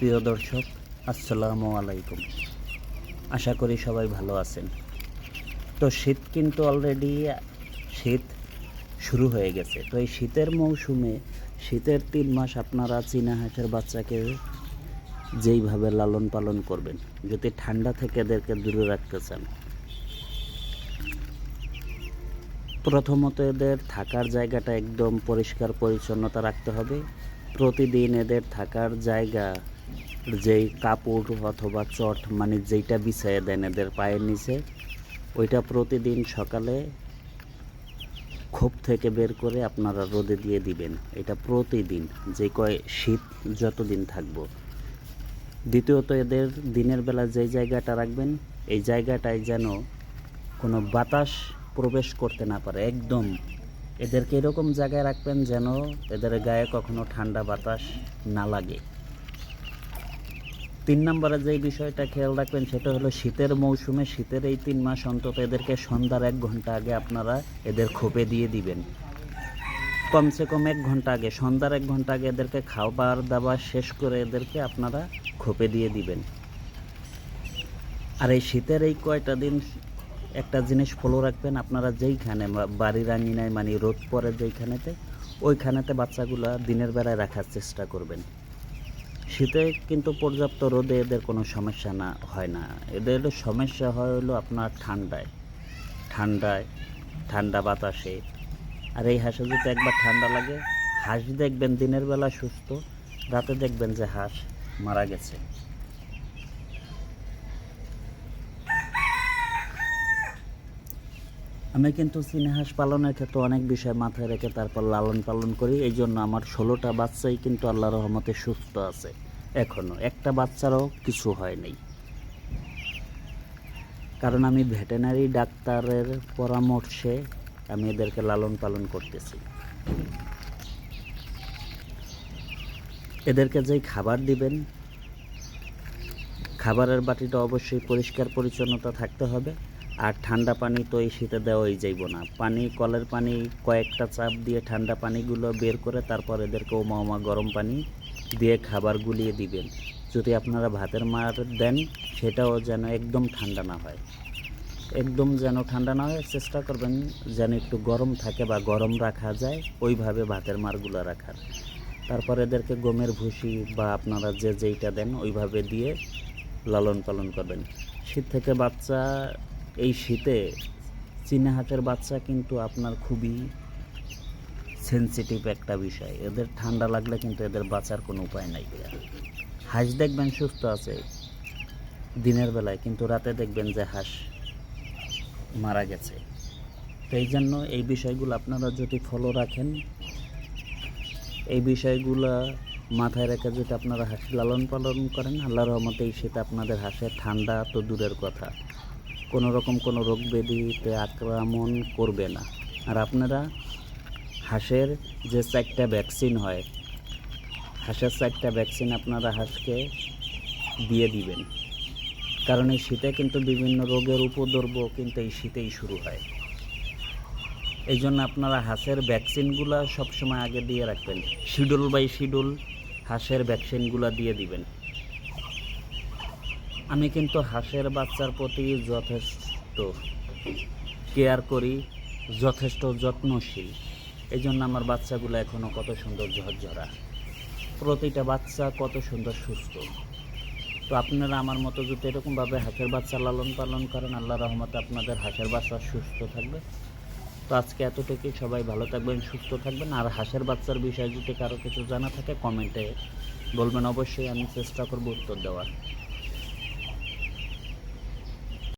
প্রিয় দর্শক, আসসালামু আলাইকুম। আশা করি সবাই ভালো আছেন। তো শীত কিন্তু অলরেডি শীত শুরু হয়ে গেছে। তো এই শীতের মৌসুমে, শীতের তিন মাস আপনারা চীনা হাঁসের বাচ্চাকে যেইভাবে লালন পালন করবেন, যদি ঠান্ডা থেকে এদেরকে দূরে রাখতে চান। প্রথমত এদের থাকার জায়গাটা একদম পরিষ্কার পরিচ্ছন্নতা রাখতে হবে। প্রতিদিন এদের থাকার জায়গা যেই কাপড় অথবা চট মানে যেইটা বিছাইয়ে দেন এদের পায়ের নিচে, ওইটা প্রতিদিন সকালে খোপ থেকে বের করে আপনারা রোদে দিয়ে দিবেন। এটা প্রতিদিন, যে কয় শীত যতদিন থাকব। দ্বিতীয়ত এদের দিনের বেলা যেই জায়গাটা রাখবেন, এই জায়গাটায় যেন কোনো বাতাস প্রবেশ করতে না পারে, একদম। এদেরকে এরকম জায়গায় রাখবেন যেন এদের গায়ে কখনো ঠান্ডা বাতাস না লাগে। তিন নম্বরে যেই বিষয়টা খেয়াল রাখবেন সেটা হলো শীতের মৌসুমে শীতের এই তিন মাস অন্তত এদেরকে সন্ধ্যার এক ঘণ্টা আগে আপনারা এদের খোপে দিয়ে দিবেন। কমসে কম এক ঘণ্টা আগে, সন্ধ্যার এক ঘণ্টা আগে এদেরকে খাবার দাবার শেষ করে এদেরকে আপনারা খোপে দিয়ে দিবেন। আর এই শীতের এই কয়টা দিন একটা জিনিস ফলো রাখবেন, আপনারা যেইখানে বাড়ির আঙিনায় মানে রোদ পড়ে যেইখানেতে, ওইখানেতে বাচ্চাগুলো দিনের বেলায় রাখার চেষ্টা করবেন। শীতে কিন্তু পর্যাপ্ত রোদে এদের কোনো সমস্যা না, হয় না। এদের সমস্যা হয় হলো আপনার ঠান্ডায়। ঠান্ডায়, ঠান্ডা বাতাসে। আর এই হাঁসে যদি একবার ঠান্ডা লাগে, হাঁস দেখবেন দিনের বেলা সুস্থ, রাতে দেখবেন যে হাঁস মারা গেছে। আমি কিন্তু চীনা পালনের ক্ষেত্রে অনেক বিষয় মাথায় রেখে তারপর লালন পালন করি। এই জন্য আমার ষোলোটা বাচ্চাই কিন্তু আল্লাহ রহমতে সুস্থ আছে এখনও একটা বাচ্চারও কিছু হয় নাই। কারণ আমি ভেটেনারি ডাক্তারের পরামর্শে আমি এদেরকে লালন পালন করতেছি। এদেরকে যেই খাবার দিবেন, খাবারের বাটিটা অবশ্যই পরিষ্কার পরিচ্ছন্নতা থাকতে হবে। আর ঠান্ডা পানি তো এই শীতে দেওয়াই যাইব না। পানি, কলের পানি, কয়েকটা চাপ দিয়ে ঠান্ডা পানিগুলো বের করে তারপর এদেরকে ওমা ওমা গরম পানি দিয়ে খাবার গুলিয়ে দিবেন। যদি আপনারা ভাতের মার দেন, সেটাও যেন একদম ঠান্ডা না হয়। একদম যেন ঠান্ডা না হয়, চেষ্টা করবেন যেন একটু গরম থাকে বা গরম রাখা যায়, ওইভাবে ভাতের মারগুলো রাখার। তারপর এদেরকে গমের ভুসি বা আপনারা যে যেইটা দেন, ওইভাবে দিয়ে লালন পালন করবেন। শীত থেকে বাচ্চা এই শীতে চীনা হাটের বাচ্চা কিন্তু আপনার খুবই সেনসিটিভ একটা বিষয়। এদের ঠান্ডা লাগলে কিন্তু এদের বাঁচার কোনো উপায় নাই হাঁস দেখবেন সুস্থ আছে দিনের বেলায়, কিন্তু রাতে দেখবেন যে হাঁস মারা গেছে। তো এই জন্য এই বিষয়গুলো আপনারা যদি ফলো রাখেন, এই বিষয়গুলো মাথায় রেখে যদি আপনারা হাঁস লালন পালন করেন আল্লাহ রহমতে এই শীতে আপনাদের হাঁসের ঠান্ডা তো দূরের কথা। কোনো রকম কোনো রোগ ব্যাধিতে আক্রমণ করবে না। আর আপনারা হাঁসের যে চারটা ভ্যাকসিন হয়, হাঁসের চারটা ভ্যাকসিন আপনারা হাঁসকে দিয়ে দিবেন। কারণ এই শীতে কিন্তু বিভিন্ন রোগের উপদ্রব কিন্তু এই শীতেই শুরু হয়। এই জন্য আপনারা হাঁসের ভ্যাকসিনগুলো সবসময় আগে দিয়ে রাখবেন। শিডিউল বাই শিডিউল হাঁসের ভ্যাকসিনগুলো দিয়ে দিবেন। আমি কিন্তু হাঁসের বাচ্চার প্রতি যথেষ্ট কেয়ার করি, যথেষ্ট যত্নশীল। এই জন্য আমার বাচ্চাগুলো এখনও কত সুন্দর ঝরঝরা। প্রতিটা বাচ্চা কত সুন্দর সুস্থ। তো আপনারা আমার মতো যদি এরকমভাবে হাঁসের বাচ্চা লালন পালন করেন আল্লাহ রহমতে আপনাদের হাঁসের বাচ্চা সুস্থ থাকবে। তো আজকে এতটুকুই, সবাই ভালো থাকবেন, সুস্থ থাকবেন। আর হাঁসের বাচ্চার বিষয়ে যদি কারও কিছু জানা থাকে, কমেন্টে বলবেন। অবশ্যই আমি চেষ্টা করব উত্তর দেওয়ার।